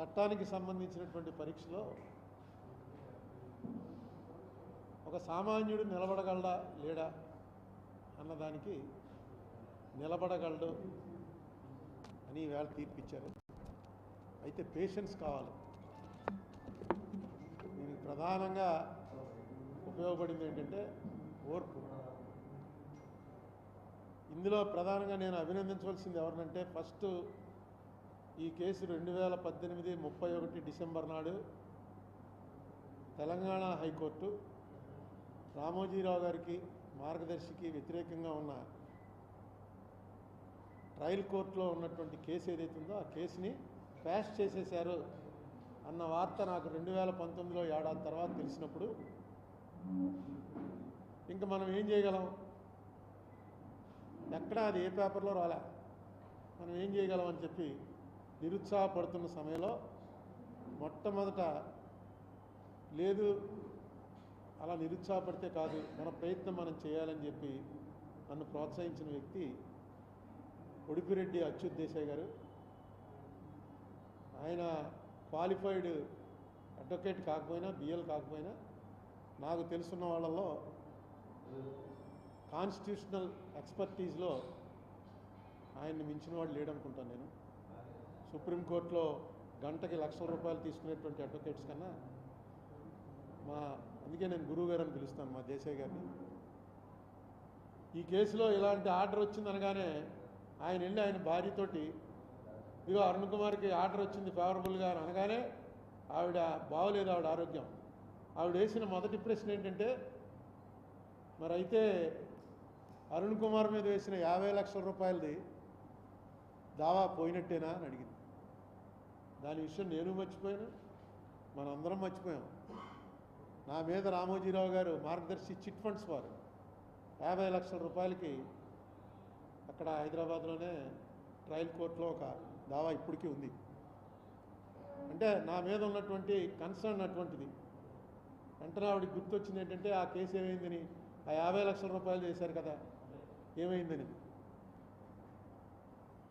చట్టానికి సంబంధించినటువంటి పరీక్షలో ఒక సామాన్యుడు నిలబడగలడా లేడా అన్నదానికి నిలబడగలడు అని ఈవేళ తీర్పిచ్చారు. అయితే పేషెన్స్ కావాలి. దీనికి ప్రధానంగా ఉపయోగపడింది ఏంటంటే ఓర్పు. ఇందులో ప్రధానంగా నేను అభినందించవలసింది ఎవరినంటే ఫస్ట్ ఈ కేసు రెండు వేల పద్దెనిమిది ముప్పై ఒకటి డిసెంబర్ నాడు తెలంగాణ హైకోర్టు రామోజీరావు గారికి మార్గదర్శికి వ్యతిరేకంగా ఉన్న ట్రయల్ కోర్టులో ఉన్నటువంటి కేసు ఏదైతే ఉందో ఆ కేసుని ప్యాష్ చేసేశారు అన్న వార్త నాకు రెండు వేల పంతొమ్మిదిలో ఏడాది తర్వాత తెలిసినప్పుడు. ఇంకా మనం ఏం చేయగలం? ఎక్కడా అది ఏ పేపర్లో రాలే. మనం ఏం చేయగలం అని చెప్పి నిరుత్సాహపడుతున్న సమయంలో మొట్టమొదట లేదు అలా నిరుత్సాహపడితే కాదు మన ప్రయత్నం మనం చేయాలని చెప్పి నన్ను ప్రోత్సహించిన వ్యక్తి ఉడిపిరెడ్డి అచ్యుత్ దేశాయ్ గారు. ఆయన క్వాలిఫైడ్ అడ్వకేట్ కాకపోయినా బిఎల్ కాకపోయినా నాకు తెలుసున్న వాళ్ళలో కాన్స్టిట్యూషనల్ ఎక్స్పర్టీస్లో ఆయన్ని మించిన వాడు లేడనుకుంటాను నేను. సుప్రీంకోర్టులో గంటకి లక్షల రూపాయలు తీసుకునేటువంటి అడ్వకేట్స్ కన్నా మా అందుకే నేను గురువు గారు అని పిలుస్తాను మా దేశాయ్ గారిని. ఈ కేసులో ఇలాంటి ఆర్డర్ వచ్చింది అనగానే ఆయన వెళ్ళి ఆయన భార్యతోటి ఇదిగో అరుణ్ కుమార్కి ఆర్డర్ వచ్చింది ఫేవరబుల్గా అని అనగానే ఆవిడ బాగోలేదు ఆవిడ ఆరోగ్యం. ఆవిడ వేసిన మొదటి ప్రశ్న ఏంటంటే మరి అయితే అరుణ్ కుమార్ మీద వేసిన యాభై లక్షల రూపాయలది దావా పోయినట్టేనా అని అడిగింది. దాని విషయం నేను మర్చిపోయాను మనందరం మర్చిపోయాం. నా మీద రామోజీరావు గారు మార్గదర్శి చిట్ ఫండ్స్ వారు. యాభై లక్షల రూపాయలకి అక్కడ హైదరాబాద్లోనే ట్రయల్ కోర్టులో ఒక దావా ఇప్పటికీ ఉంది. అంటే నా మీద ఉన్నటువంటి కన్సర్న్ అటువంటిది. వెంటనే ఆవిడకి గుర్తొచ్చింది ఏంటంటే ఆ కేసు ఏమైందని? ఆ యాభై లక్షల రూపాయలు చేశారు కదా. ఏమైందని?